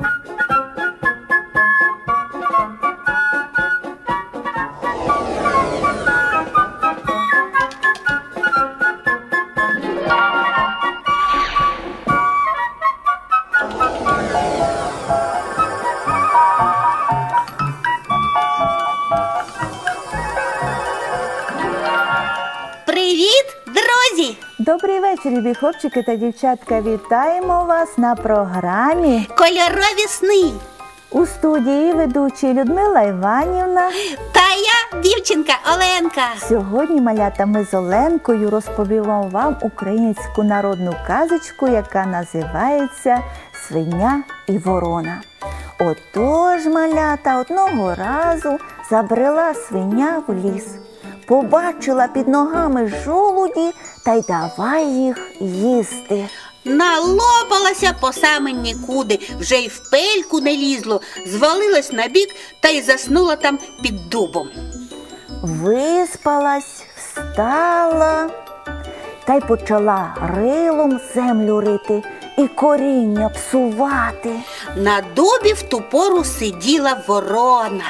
you Привіт, друзі! Добрий вечір, любі хлопчики та дівчатка. Вітаємо вас на програмі Кольорові сни. у студії ведучі Людмила Іванівна. Та я дівчинка Оленка. Сьогодні, малята, ми з Оленкою розповімо вам українську народну казочку, яка називається Свиня і ворона. Отож, малята, одного разу забрела свиня в ліс, побачила під ногами жолуді та й давай їх їсти. Налопалася по саме нікуди, вже й в пельку не лізло, звалилась на бік та й заснула там під дубом. Виспалась, встала та й почала рилом землю рити і коріння псувати. На дубі в ту пору сиділа ворона.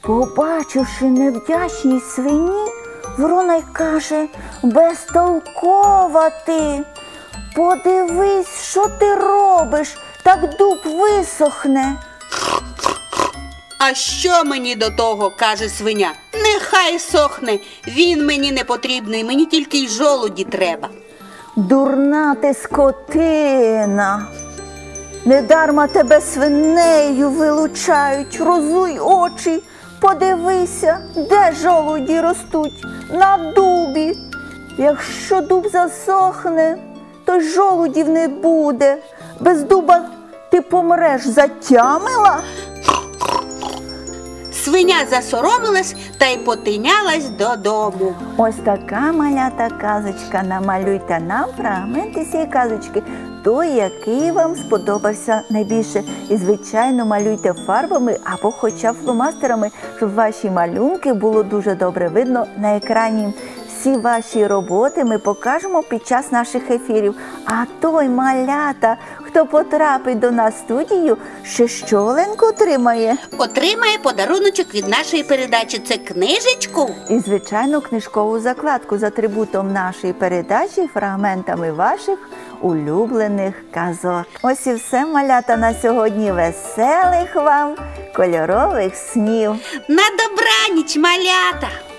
Побачивши невдячність свині, ворона й каже, безтолкова ти. Подивись, що ти робиш, так дуб висохне. А що мені до того, каже свиня. Нехай сохне. Він мені не потрібний, мені тільки й жолуді треба. Дурна ти скотина. Недарма тебе свинею вилучають, розуй очі, подивися, де жолуді ростуть, на дубі. Якщо дуб засохне, то жолудів не буде. Без дуба ти помреш, затямила. Свиня засоромилась та й потинялась додому. Ось така малята казочка. Намалюйте нам фрагменти цієї казочки, той, який вам сподобався найбільше. І, звичайно, малюйте фарбами або хоча б фломастерами, щоб ваші малюнки було дуже добре видно на екрані. Всі ваші роботи ми покажемо під час наших ефірів. А той малята, хто потрапить до нас в студію, ще що Оленко отримає. Отримає подаруночок від нашої передачі. Це книжечку. І, звичайно, книжкову закладку з атрибутом нашої передачі, фрагментами ваших улюблених казок. Ось і все, малята, на сьогодні веселих вам кольорових снів. На добраніч, малята!